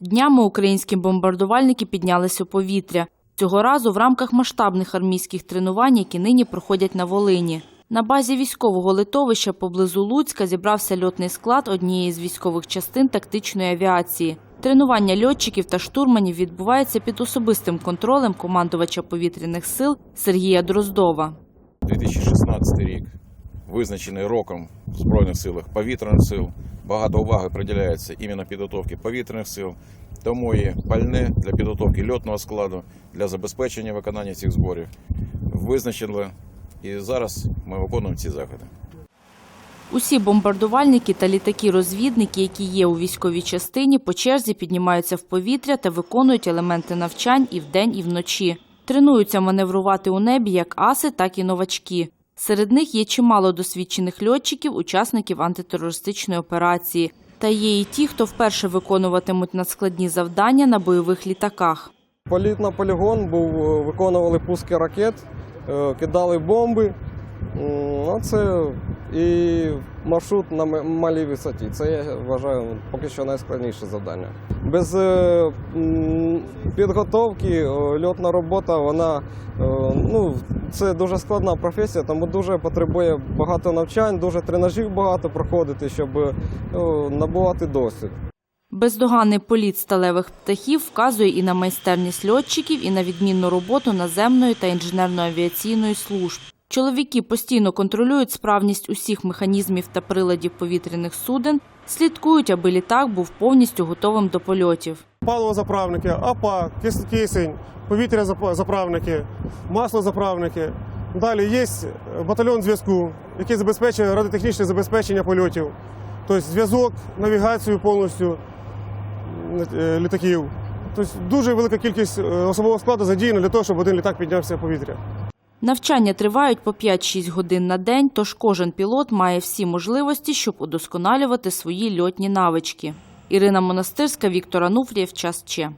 Днями українські бомбардувальники піднялись у повітря. Цього разу в рамках масштабних армійських тренувань, які нині проходять на Волині. На базі військового литовища поблизу Луцька зібрався льотний склад однієї з військових частин тактичної авіації. Тренування льотчиків та штурманів відбувається під особистим контролем командувача повітряних сил Сергія Дроздова. 2016 рік визначений роком в Збройних силах повітряних сил. Багато уваги приділяється іменно підготовці повітряних сил. Тому і пальне для підготовки льотного складу, для забезпечення виконання цих зборів визначили. І зараз ми виконуємо ці заходи. Усі бомбардувальники та літаки-розвідники, які є у військовій частині, по черзі піднімаються в повітря та виконують елементи навчань і вдень, і вночі. Тренуються маневрувати у небі як аси, так і новачки. Серед них є чимало досвідчених льотчиків, учасників антитерористичної операції. Та є і ті, хто вперше виконуватимуть надскладні завдання на бойових літаках. Політ на полігон був, е, виконували пуски ракет, е, кидали бомби. Це і маршрут на малій висоті. Це я вважаю поки що найскладніше завдання. Без е, підготовки льотна робота, вона ну, це дуже складна професія, тому дуже потребує багато навчань, дуже тренажів багато проходити, щоб е, набувати досвід. Бездоганний політ сталевих птахів вказує і на майстерність льотчиків, і на відмінну роботу наземної та інженерно-авіаційної служб. Чоловіки постійно контролюють справність усіх механізмів та приладів повітряних суден, слідкують, аби літак був повністю готовим до польотів. паливозаправники, АПА, кис- кисень, повітрязаправники, маслозаправники. Далі є батальйон зв'язку, який забезпечує радіотехнічне забезпечення польотів, тобто зв'язок, навігацію повністю е, літаків. Тобто дуже велика кількість е, особового складу задіяна для того, щоб один літак піднявся в повітря. Навчання тривають по 5-6 годин на день, тож кожен пілот має всі можливості, щоб удосконалювати свої льотні навички. Ірина Монастирська, Віктор Ануфрієв, Час Че.